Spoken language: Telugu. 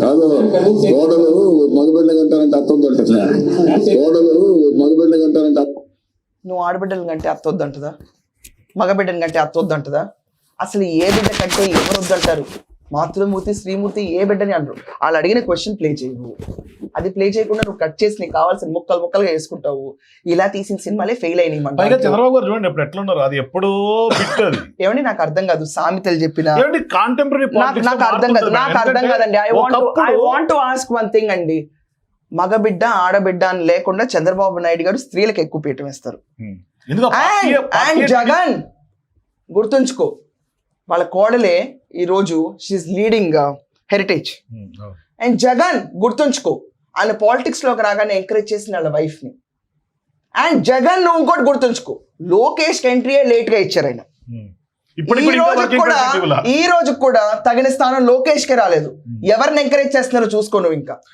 కాదు కోడలు మగబిడ్డ కంటారంటే అర్థం దొరుకుతుందా కోడలు మగబిడ్డ కంటారంటే నువ్వు ఆడబిడ్డలు కంటే అత్త వద్దంటదా? మగబిడ్డను కంటే అత్త వద్దంటదా? అసలు ఏ బిడ్డ కంటే ఎవరు వద్దంటారు? మాతృమూర్తి శ్రీమూర్తి ఏ బిడ్డని అంటారు? వాళ్ళు అడిగిన క్వశ్చన్ ప్లే చేయవు అది ప్లే చేయకుండా నువ్వు కట్ చేసి నీకు కావాల్సిన ముక్కలు ముక్కలుగా వేసుకుంటావు. ఇలా తీసిన సినిమాలే ఫెయిల్ అయినాయి పైగా చంద్రబాబు గారు చూడండి ఇప్పుడు ఎట్లున్నారు అది ఎప్పుడో ఏమండి నాకు అర్థం కాదు. సామెతలు చెప్పిన. కాంటెంపరీ నాకు నాకు అర్థం కాదు. నాకు అర్థం కాదండి. I want I want to ask one thing అండి. మగబిడ్డ ఆడబిడ్డ అని లేకుండా చంద్రబాబు నాయుడు గారు స్త్రీలకు ఎక్కువ పీఠం ఇస్తారు అండ్ జగన్ గుర్తుంచుకో. వాళ్ళ కోడలే ఈరోజు she leading Heritage. And Jagan గుర్తుంచుకో ఆయన పాలిటిక్స్లోకి రాగానే ఎంకరేజ్ చేసిన వాళ్ళ వైఫ్ని అండ్ జగన్ నువ్వు ఇంకోటి గుర్తుంచుకో లోకేష్ ఎంట్రీ లేట్గా ఇచ్చారు ఆయన. ఇప్పుడు ఈ రోజు కూడా? ఈ రోజు కూడా తగిన స్థానం లోకేష్కి రాలేదు ఎవరిని ఎంకరేజ్ చేస్తున్నారో చూసుకో నువ్వు ఇంకా